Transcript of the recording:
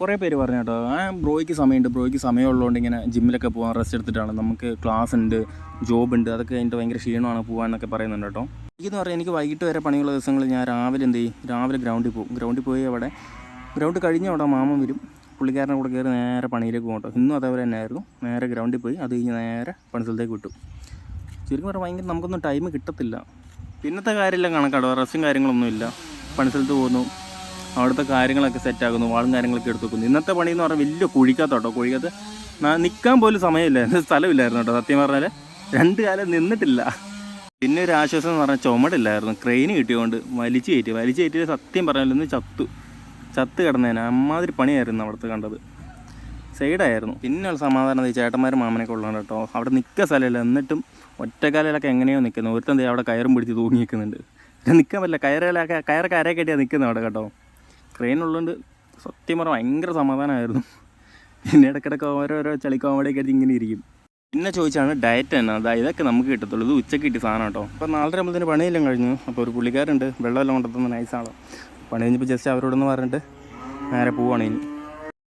കുറേ പേര് പറഞ്ഞു കേട്ടോ ആ ബ്രോയ്ക്ക് സമയമുണ്ട്. ബ്രോയ്ക്ക് സമയമുള്ളതുകൊണ്ട് ഇങ്ങനെ ജിമ്മിലൊക്കെ പോകാൻ റെസ്റ്റ് എടുത്തിട്ടാണ്. നമുക്ക് ക്ലാസ് ഉണ്ട് ജോബ് ഉണ്ട്. അതൊക്കെ അതിന്റെ ഭയങ്കര ക്ഷീണമാണ് പോകാനൊക്കെ പറയുന്നുണ്ട് കേട്ടോ. എനിക്കെന്ന് പറഞ്ഞാൽ എനിക്ക് വൈകിട്ട് വരെ പണിയുള്ള ദിവസങ്ങളിൽ ഞാൻ രാവിലെ എന്ത് ചെയ്യും? രാവിലെ ഗ്രൗണ്ടിൽ പോകും. ഗ്രൗണ്ടിൽ പോയി അവിടെ ഗ്രൗണ്ട് കഴിഞ്ഞ അവിടെ മാമൻ വരും. പുള്ളിക്കാരനെ കൂടെ കയറി നേരെ പണിയിലേക്ക് പോകും കേട്ടോ. ഇന്നും അതേപോലെ തന്നെ ആയിരുന്നു നേരെ ഗ്രൗണ്ടിൽ പോയി. അത് കഴിഞ്ഞ് നേരെ പണിസ്ഥലത്തേക്ക് വിട്ടു. ചുരുക്കം പറഞ്ഞാൽ ഭയങ്കര നമുക്കൊന്നും ടൈം കിട്ടത്തില്ല. പിന്നത്തെ കാര്യമെല്ലാം കണക്കാട്ടോ റെസ്റ്റും കാര്യങ്ങളൊന്നുമില്ല. പണിസ്ഥലത്ത് പോകുന്നു. അവിടുത്തെ കാര്യങ്ങളൊക്കെ സെറ്റാക്കുന്നു വാളും കാര്യങ്ങളൊക്കെ എടുത്തു വെക്കുന്നു ഇന്നത്തെ പണി എന്ന് പറഞ്ഞാൽ വലിയ കുഴിക്കാത്തോട്ടോ. കുഴിക്കത്ത് നിൽക്കാൻ പോലും സമയമില്ല. എന്ത് സ്ഥലമില്ലായിരുന്നു കേട്ടോ. സത്യം പറഞ്ഞാൽ രണ്ട് കാലം നിന്നിട്ടില്ല. പിന്നെ ഒരു ആശ്വാസം എന്ന് പറഞ്ഞാൽ ചുമടില്ലായിരുന്നു. ക്രെയിൻ കിട്ടിയതുകൊണ്ട് വലിച്ചു കയറ്റി. വലിച്ചു കയറ്റി സത്യം പറഞ്ഞാൽ ഒന്ന് ചത്തു. ചത്ത് കിടന്നേനെ. അമ്മാതിരി പണിയായിരുന്നു അവിടുത്തെ കണ്ടത്. സൈഡായിരുന്നു പിന്നെയുള്ള സമാധാനം ഈ ചേട്ടന്മാരും മാമനൊക്കെ ഉള്ളതാണ് കേട്ടോ. അവിടെ നിൽക്കുക സ്ഥലമില്ല. എന്നിട്ടും ഒറ്റക്കാലയിലൊക്കെ എങ്ങനെയോ നിൽക്കുന്നു. ഒരുത്തൻ അവിടെ കയറും പിടിച്ച് തൂങ്ങി നിൽക്കുന്നുണ്ട് നിൽക്കാൻ പറ്റില്ല. കയറിലൊക്കെ കയറൊക്കെ അരയൊക്കെ കെട്ടിയാണ് നിൽക്കുന്നത് അവിടെ കേട്ടോ. ക്രെയിൻ ഉള്ളതുകൊണ്ട് സത്യം പറഞ്ഞാൽ ഭയങ്കര സമാധാനമായിരുന്നു. പിന്നെ ഇടയ്ക്കിടയ്ക്ക് ഓരോരോ ചളി കോമഡിയൊക്കെ ആയിട്ട് ഇങ്ങനെ ഇരിക്കും. പിന്നെ ചോദിച്ചാണ് ഡയറ്റ് തന്നെ അതാ ഇതൊക്കെ നമുക്ക് കിട്ടത്തുള്ളൂ. ഇത് ഉച്ചയ്ക്ക് കിട്ടിയ സാധനം കേട്ടോ. അപ്പോൾ നാലര ആകുമ്പോഴത്തേന് പണിയെല്ലാം കഴിഞ്ഞു. അപ്പോൾ ഒരു പുള്ളിക്കാരുണ്ട് വെള്ളമെല്ലാം കൊണ്ടുത്തുന്ന നൈസാണോ പണി കഴിഞ്ഞപ്പോൾ ജസ്റ്റ് അവരോടൊന്ന് പറഞ്ഞിട്ട് നേരെ പോവാണ് ഇനി.